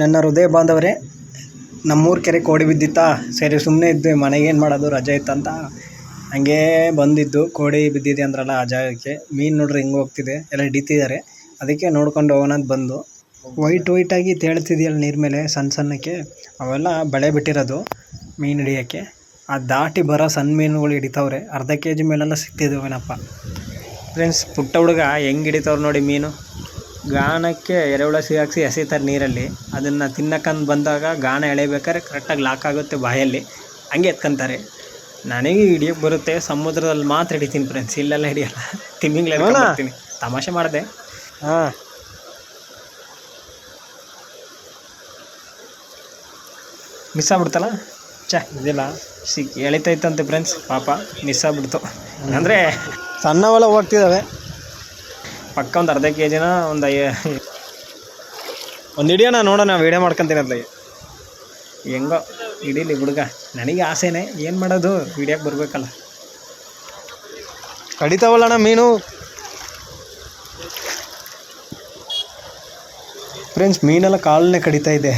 ನನ್ನ ಹೃದಯ ಬಾಂಧವರೇ, ನಮ್ಮೂರ ಕೆರೆ ಕೋಡಿ ಬಿದ್ದಿತ್ತಾ? ಸರಿ ಸುಮ್ಮನೆ ಇದ್ದೆ ಮನೆಗೆ ಏನು ಮಾಡೋದು? ರಜೆ ಇತ್ತಂತ ಹಂಗೇ ಬಂದಿದ್ದು, ಕೋಡಿ ಬಿದ್ದಿದೆ ಅಂದ್ರಲ್ಲ ಆ ಜಾಗಕ್ಕೆ. ಮೀನು ನೋಡ್ರಿ ಹಿಂಗೆ ಹೋಗ್ತಿದೆ, ಎಲ್ಲ ಹಿಡಿತಿದ್ದಾರೆ. ಅದಕ್ಕೆ ನೋಡ್ಕೊಂಡು ಹೋಗೋಣ ಅಂತ ಬಂದು. ವೈಟ್ ವೈಟಾಗಿ ತೇಳ್ತಿದೆಯಲ್ಲ ನೀರು ಮೇಲೆ ಸಣ್ಣ ಸಣ್ಣಕ್ಕೆ? ಅವೆಲ್ಲ ಬಳೆ ಬಿಟ್ಟಿರೋದು ಮೀನು ಹಿಡಿಯೋಕ್ಕೆ. ಆ ದಾಟಿ ಬರೋ ಸಣ್ಣ ಮೀನುಗಳು ಹಿಡಿತಾವ್ರೆ. ಅರ್ಧ ಕೆ ಜಿ ಮೇಲೆಲ್ಲ ಸಿಗ್ತಿದ್ದಾವೇನಪ್ಪ ಫ್ರೆಂಡ್ಸ್, ಪುಟ್ಟ ಹುಡುಗ ಹೆಂಗೆ ಹಿಡಿತಾವ್ರೆ ನೋಡಿ ಮೀನು? ಗಾಣಕ್ಕೆ ಎರೆಹುಳ ಸಿಗಾಕ್ಸಿ ಎಸೆತಾರೆ ನೀರಲ್ಲಿ. ಅದನ್ನು ತಿನ್ನಕ್ಕಂದು ಬಂದಾಗ ಗಾಣ ಎಳೆಬೇಕಾದ್ರೆ ಕರೆಕ್ಟಾಗಿ ಲಾಕ್ ಆಗುತ್ತೆ ಬಾಯಲ್ಲಿ. ಹಂಗೆ ಎತ್ಕೊಂತಾರೆ. ನನಗೆ ಹಿಡಿಯೋಕ್ಕೆ ಬರುತ್ತೆ ಸಮುದ್ರದಲ್ಲಿ ಮಾತ್ರ ಹಿಡಿತೀನಿ ಫ್ರೆಂಡ್ಸ್ ಇಲ್ಲೆಲ್ಲ ಹಿಡಿಯಲ್ಲ. ತಿಮ್ಮಿಂಗ್ಲೆ ಮಾಡ್ತೀನಿ ತಮಾಷೆ ಮಾಡಿದೆ. ಹಾಂ. ಮಿಸ್ ಆಗ್ಬಿಡ್ತಲ್ಲ? ಚ ಇದಿಲ್ಲ. ಸಿಕ್ ಎಳಿತೈತಂತೆ ಫ್ರೆಂಡ್ಸ್ ಪಾಪ ಮಿಸ್ ಆಗ್ಬಿಡ್ತು. ಅಂದರೆ ಸಣ್ಣವೆಲ್ಲ ಹೋಗ್ತಿದ್ದಾವೆ ಪಕ್ಕ ಒಂದು ಅರ್ಧ ಕೆ ಜಿನ ಒಂದು ಐ ಒಂದು ಹಿಡಿಯೋಣ ನೋಡೋಣ ವೀಡಿಯೋ ಮಾಡ್ಕೊತೀನಿ ಹೆಂಗೋ ಇಡೀಲಿ ಹುಡುಗ. ನನಗೆ ಆಸೆನೇ, ಏನು ಮಾಡೋದು? ವೀಡಿಯೋಕ್ಕೆ ಬರಬೇಕಲ್ಲ. ಕಡಿತಾವಲ್ಲಣ್ಣ ಮೀನು. ಫ್ರೆಂಡ್ಸ್ ಮೀನೆಲ್ಲ ಕಾಲನ್ನೇ ಕಡಿತಾ ಇದೆ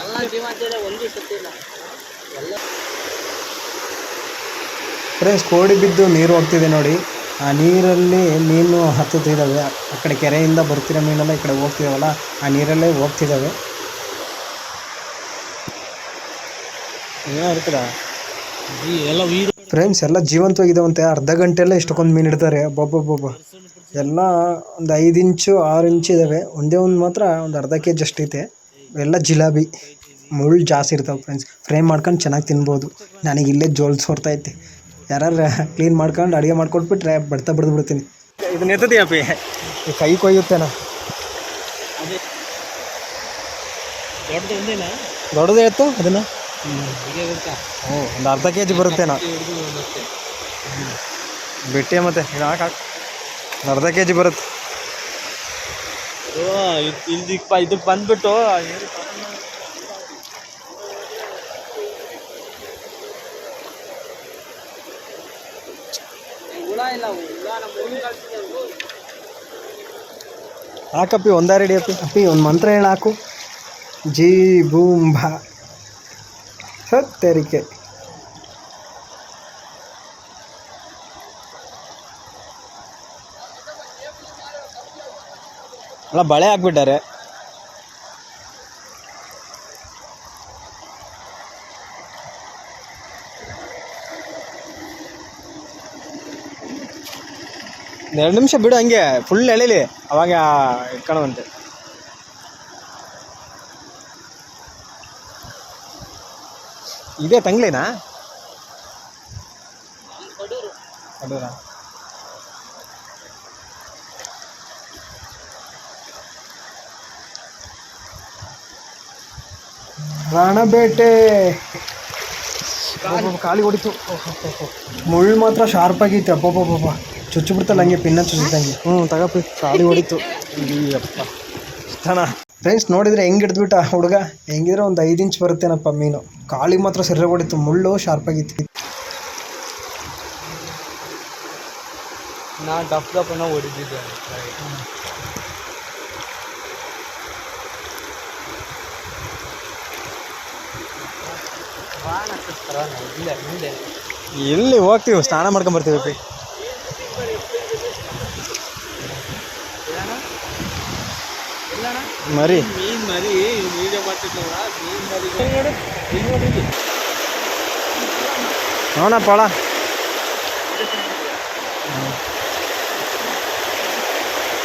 ಎಲ್ಲ ಜೀವಂತಿದೆ ಒಂದು ಸತ್ತಿಲ್ಲ ಎಲ್ಲ ಫ್ರೆಂಡ್ಸ್ ಕೋಡಿ ಬಿದ್ದು ನೀರು ಹೋಗ್ತಿದೆ ನೋಡಿ. ಆ ನೀರಲ್ಲಿ ಮೀನು ಹತ್ತುತ್ತಿದ್ದಾವೆ. ಆ ಕಡೆ ಕೆರೆಯಿಂದ ಬರ್ತಿರೋ ಮೀನೆಲ್ಲ ಈ ಕಡೆ ಹೋಗ್ತಿದ್ದಾವಲ್ಲ ಆ ನೀರಲ್ಲೇ ಹೋಗ್ತಿದ್ದಾವೆ. ಫ್ರೆಂಡ್ಸ್ ಎಲ್ಲ ಜೀವಂತವಾಗಿದ್ದಾವಂತೆ. ಅರ್ಧ ಗಂಟೆಲ್ಲ ಇಷ್ಟಕ್ಕೊಂದು ಮೀನು ಇಡ್ತಾರೆ ಬೊಬ್ಬೊಬ್ಬೊಬ್ಬ ಎಲ್ಲ ಒಂದು ಐದು ಇಂಚು ಆರು ಇಂಚು ಇದ್ದಾವೆ ಒಂದೇ ಒಂದು ಮಾತ್ರ ಒಂದು ಅರ್ಧ ಕೆ ಜಿ ಅಷ್ಟೈತೆ ಎಲ್ಲ ಜಿಲಾಬಿ. ಮುಳ್ಳು ಜಾಸ್ತಿ ಇರ್ತಾವೆ ಫ್ರೆಂಡ್ಸ್ ಫ್ರೈ ಮಾಡ್ಕೊಂಡು ಚೆನ್ನಾಗಿ ತಿನ್ಬೋದು. ನನಗೆ ಇಲ್ಲೇ ಜೋಲ್ ಸೋರ್ತೈತೆ ಯಾರು ಕ್ಲೀನ್ ಮಾಡ್ಕೊಂಡು ಅಡುಗೆ ಮಾಡ್ಕೊಟ್ಬಿಟ್ರೆ ಬಡ್ತಾ ಬಡ್ದು ಬಿಡ್ತೀನಿ. ಇದನ್ನ ಎತ್ತದೀಯಪ್ಪಿ ಕೈ ಕೊಯ್ಯುತ್ತೇನ? ದೊಡ್ಡದೇ ಇತ್ತು ಅದನ್ನು? ಹ್ಞೂ ಒಂದು ಅರ್ಧ ಕೆ ಜಿ ಬರುತ್ತೇನ? ಬಿಟ್ಟೆ ಮತ್ತೆ ಹಾಕ್ ಹಾಕ್. ಒಂದು ಅರ್ಧ ಕೆ ಜಿ ಬರುತ್ತೆ ಇಲ್ಲಿ ಇದಕ್ಕೆ ಬಂದ್ಬಿಟ್ಟು ಹುಳ ಇಲ್ಲ ಹುಳ ನಮ್ಮ ಹುಳು ಕಳ್ಸಿದೆ ಹಾಕಪ್ಪಿ ಒಂದ ರೆಡಿ ಅಪ್ಪಿ. ಅಪ್ಪಿ ಒಂದು ಮಂತ್ರ ಹೇಳಿ ಹಾಕು. ಜೀ ಬೂಮ್ ಭಾ. ಸತ್ತರಿಕೆ. ಅಲ್ಲ ಬಳೆ ಹಾಕ್ಬಿಟ್ಟಾರೆ. ಎರಡು ನಿಮಿಷ ಬಿಡು ಹಂಗೆ ಫುಲ್ ಎಳೀಲಿ. ಅವಾಗ ಇಟ್ಕೊಳ್ಳುವಂತೆ ಇದೇ ತಂಗ್ಳಿನಾ? ಕಡೂರು. ಕಡೂರಾ? ರಾಣಬೇಟೆ ಕಾಲಿ. ಹೊಡಿತು. ಮುಳ್ಳು ಮಾತ್ರ ಶಾರ್ಪ್ ಆಗೈತೆ. ಅಬ್ಬಬ್ಬಬ್ಬ ಚುಚ್ಚು ಬಿಡ್ತಲ್ಲ ಹಂಗೆ ಪಿನ್ನ ಚುಚ್ಚಿದಂಗೆ. ಹ್ಞೂ ತಗಪ್ಪಿ. ಸಾಲಿ ಹೊಡಿತು. ಅಪ್ಪ ಇಷ್ಟನಾ? ಫ್ರೆಂಡ್ಸ್ ನೋಡಿದರೆ ಹೆಂಗೆ ಹಿಡಿದ್ಬಿಟ್ಟ ಹುಡುಗ? ಹೆಂಗಿದ್ರೆ ಒಂದು ಐದು ಇಂಚ್ ಬರುತ್ತೇನಪ್ಪ ಮೀನು. ಕಾಳಿಗೆ ಮಾತ್ರ ಸರಿ ಹೊಡಿತು ಮುಳ್ಳು ಶಾರ್ಪಾಗಿತ್ತು ನಾ ಡಪ್ ದಪ್ಪನ ಹೊಡಿತಿದ್ದೆ. ಇಲ್ಲ ಹೋಗ್ತೀವಿ ಸ್ನಾನ ಮಾಡ್ಕೊಂಡ್ ಬರ್ತೀವಿ ಅಪ್ಪಿ ಮರಿ. ಮೀನ್ ಮರಿ ವಿಡಿಯೋ ಮಾಡ್ತಿದ್ನಲ್ಲ ಮೀನ್ ಮರಿ. ನೋಡು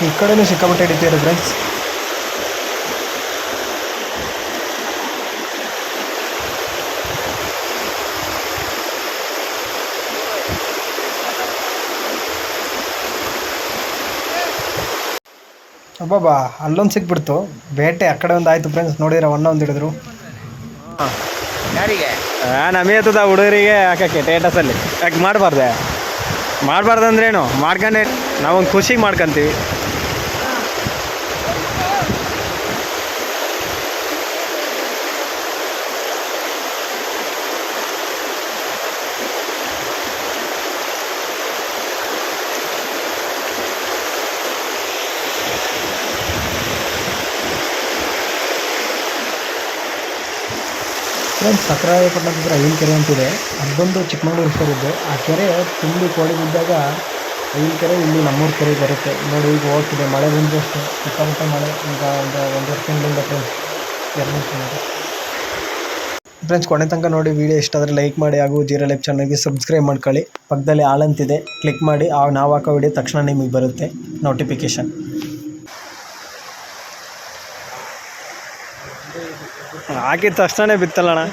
ಈ ಕಡೆನೂ ಸಿಕ್ಕಾಪಟ್ಟೆ ಹಿಡಿತೀರ ಫ್ರೆಂಡ್ಸ್ ಅಬ್ಬಬ್ಬಾ, ಅಲ್ಲೊಂದು ಸಿಕ್ಬಿಡ್ತು. ಬೇಟೆ ಆ ಕಡೆ ಒಂದು ಆಯ್ತು ಫ್ರೆಂಡ್ಸ್ ನೋಡಿದ್ರೆ ಒಂದೊಂದು ಹಿಡಿದ್ರು. ಯಾರಿಗೆ ನಮಗೆ ಹುಡುಗರಿಗೆ ಹಾಕಕ್ಕೆ ಟೇಟಸಲ್ಲಿ ಯಾಕೆ ಮಾಡಬಾರ್ದೆ? ಮಾಡಬಾರ್ದಂದ್ರೇನು? ಮಾಡ್ಕೊಂಡೆ ನಾವೊಂದು ಖುಷಿ ಮಾಡ್ಕೊಂತೀವಿ. ಫ್ರೆಂಡ್ಸ್ ಸಕ್ರಾಯಪಟ್ಟಣದ ಹತ್ರ ಐನ್ ಕೆರೆ ಅಂತಿದೆ. ಅದೊಂದು ಚಿಕ್ಕಮಗಳೂರು ಹೆಸರಿದ್ದು ಆ ಕೆರೆ ತುಂಬಿ ಕೋಳಿ ಬಿದ್ದಾಗ ಐನ್ ಕೆರೆ ಇಲ್ಲಿ ನಮ್ಮೂರ ಕೆರೆ ಬರುತ್ತೆ. ನೋಡಿ, ಈಗ ಹೋಗ್ತಿದೆ. ಮಳೆ ಬಂದು ಅಷ್ಟೇ. ಸಿಕ್ಕಾಪಟ್ಟೆ ಮಳೆ. ಈಗ ಒಂದು ಒಂದು ತಿಂಗಳಿಂದ ಫ್ರೆಂಡ್ಸ್ ಎರಡು ಫ್ರೆಂಡ್ಸ್ ಕೊನೆ ತನಕ ನೋಡಿ ವೀಡಿಯೋ ಇಷ್ಟ ಆದರೆ ಲೈಕ್ ಮಾಡಿ. ಹಾಗೂ ಜೀರೋ ಲೈಫ್ ಚಾನಲ್ಗೆ ಸಬ್ಸ್ಕ್ರೈಬ್ ಮಾಡ್ಕೊಳ್ಳಿ. ಪಕ್ಕದಲ್ಲಿ ಆಲ್ ಅಂತಿದೆ. ಕ್ಲಿಕ್ ಮಾಡಿ. ಆ ನಾವು ಹಾಕೋ ವಿಡಿಯೋ ತಕ್ಷಣ ನಿಮಗೆ ಬರುತ್ತೆ. ನೋಟಿಫಿಕೇಶನ್ ಹಾಕಿದ ತಕ್ಷಣ ಬಿತ್ತಲ್ಲಣ್ಣ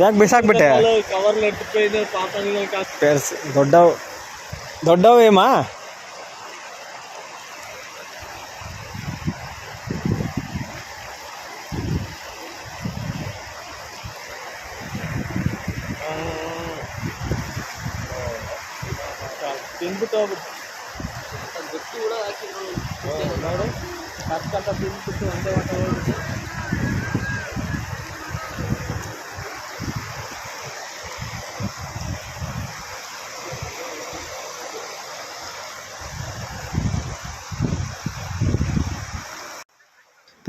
ಯಾಕೆ ಬಿಸಾಕ್ಬಿಟ್ಟೆ ಪೇರ್ಸ್ ದೊಡ್ಡವು ದೊಡ್ಡವು ಏಮಾ ತಿಂದ್ಬಿಟ್ಟು ಹೋಗ್ಬಿಟ್ಟು ನೋಡು ಕರ್ಕಂತ ತಿಂದ್ಬಿಟ್ಟು ಒಂದೇ ವಾಟ ಹೋಗ್ಬಿಟ್ಟು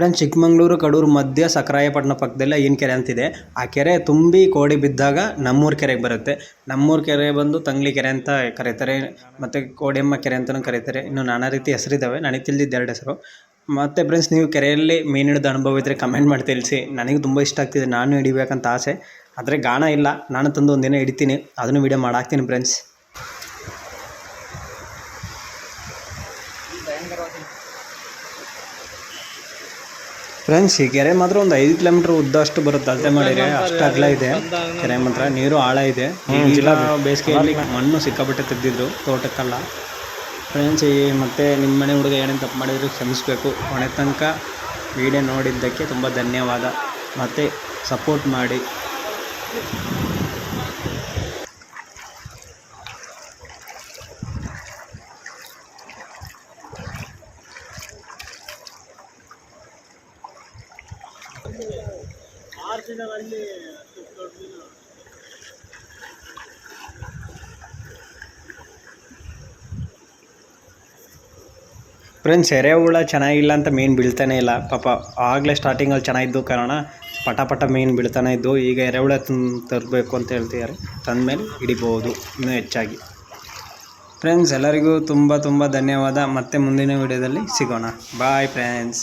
ಫ್ರೆಂಡ್ಸ್ ಚಿಕ್ಕಮಂಗ್ಳೂರು, ಕಡೂರು ಮಧ್ಯ ಸಕ್ರಾಯಪಟ್ಟಣ ಪಕ್ಕದಲ್ಲೇ ಏನು ಕೆರೆ ಅಂತಿದೆ. ಆ ಕೆರೆ ತುಂಬಿ ಕೋಡಿ ಬಿದ್ದಾಗ ನಮ್ಮೂರು ಕೆರೆಗೆ ಬರುತ್ತೆ. ನಮ್ಮೂರು ಕೆರೆ ಬಂದು ತಂಗ್ಲಿ ಕೆರೆ ಅಂತ ಕರೀತಾರೆ. ಮತ್ತು ಕೋಡಿಯಮ್ಮ ಕೆರೆ ಅಂತಲೂ ಕರೀತಾರೆ. ಇನ್ನು ನಾನಾ ರೀತಿ ಹೆಸರಿದ್ದಾವೆ ನನಗೆ ತಿಳಿದಿದ್ದು ಎರಡು ಹೆಸರು. ಮತ್ತು ಫ್ರೆಂಡ್ಸ್ ನೀವು ಕೆರೆಯಲ್ಲಿ ಮೀನು ಹಿಡಿದ ಅನುಭವ ಇದ್ದರೆ ಕಮೆಂಟ್ ಮಾಡಿ ತಿಳಿಸಿ. ನನಗೆ ತುಂಬ ಇಷ್ಟ ಆಗ್ತಿದೆ. ನಾನು ಹಿಡಿಬೇಕಂತ ಆಸೆ. ಆದರೆ ಗಾಣ ಇಲ್ಲ. ನಾನು ತಂದು ಒಂದಿನ ಹಿಡಿತೀನಿ. ಅದನ್ನು ವೀಡಿಯೋ ಮಾಡಾಕ್ತೀನಿ ಫ್ರೆಂಡ್ಸ್ ಫ್ರೆಂಡ್ಸ್ ಈ ಕೆರೆ ಮಾತ್ರ ಒಂದು ಐದು ಕಿಲೋಮೀಟರ್ ಉದ್ದ ಅಷ್ಟು ಬರುತ್ತೆ. ಅಳತೆ ಮಾಡಿದ್ರೆ ಅಷ್ಟು ಅಗಲ ಇದೆ. ಕೆರೆ ಮಾತ್ರ ನೀರು ಆಳ ಇದೆ. ಈಗಿನ ಬೇಸಿಗೆಯಲ್ಲಿ ಮಣ್ಣು ಸಿಕ್ಕಾಪಟ್ಟೆ ತೆಗೆದಿದ್ರು ತೋಟಕ್ಕೆಲ್ಲ. ಫ್ರೆಂಡ್ಸ್ ಈ ಮತ್ತೆ ನಿಮ್ಮ ಮನೆ ಹುಡುಗ ಏನೇನು ತಪ್ಪು ಮಾಡಿದ್ರು ಕ್ಷಮಿಸಬೇಕು. ಕೊನೆ ತನಕ ವಿಡಿಯೋ ನೋಡಿದ್ದಕ್ಕೆ ತುಂಬ ಧನ್ಯವಾದ. ಮತ್ತು ಸಪೋರ್ಟ್ ಮಾಡಿ. ದಿನದಲ್ಲಿ ಫ್ರೆಂಡ್ಸ್ ಎರೆಹುಳ ಚೆನ್ನಾಗಿಲ್ಲ ಅಂತ ಮೀನು ಬೀಳ್ತಾನೆ ಇಲ್ಲ. ಪಾಪ ಆಗಲೇ ಸ್ಟಾರ್ಟಿಂಗಲ್ಲಿ ಚೆನ್ನಾಗಿದ್ದು ಕಾರಣ ಪಟ ಪಟ ಮೀನು ಬೀಳ್ತಾನೆ ಇದ್ದು, ಈಗ ಎರೆಹುಳ ತರಬೇಕು ಅಂತ ಹೇಳ್ತಿದ್ದಾರೆ. ತಂದಮೇಲೆ ಹಿಡಿಬೋದು, ಇನ್ನೂ ಹೆಚ್ಚಾಗಿ. ಫ್ರೆಂಡ್ಸ್ ಎಲ್ಲರಿಗೂ ತುಂಬ ತುಂಬ ಧನ್ಯವಾದ. ಮತ್ತೆ ಮುಂದಿನ ವಿಡಿಯೋದಲ್ಲಿ ಸಿಗೋಣ. Bye friends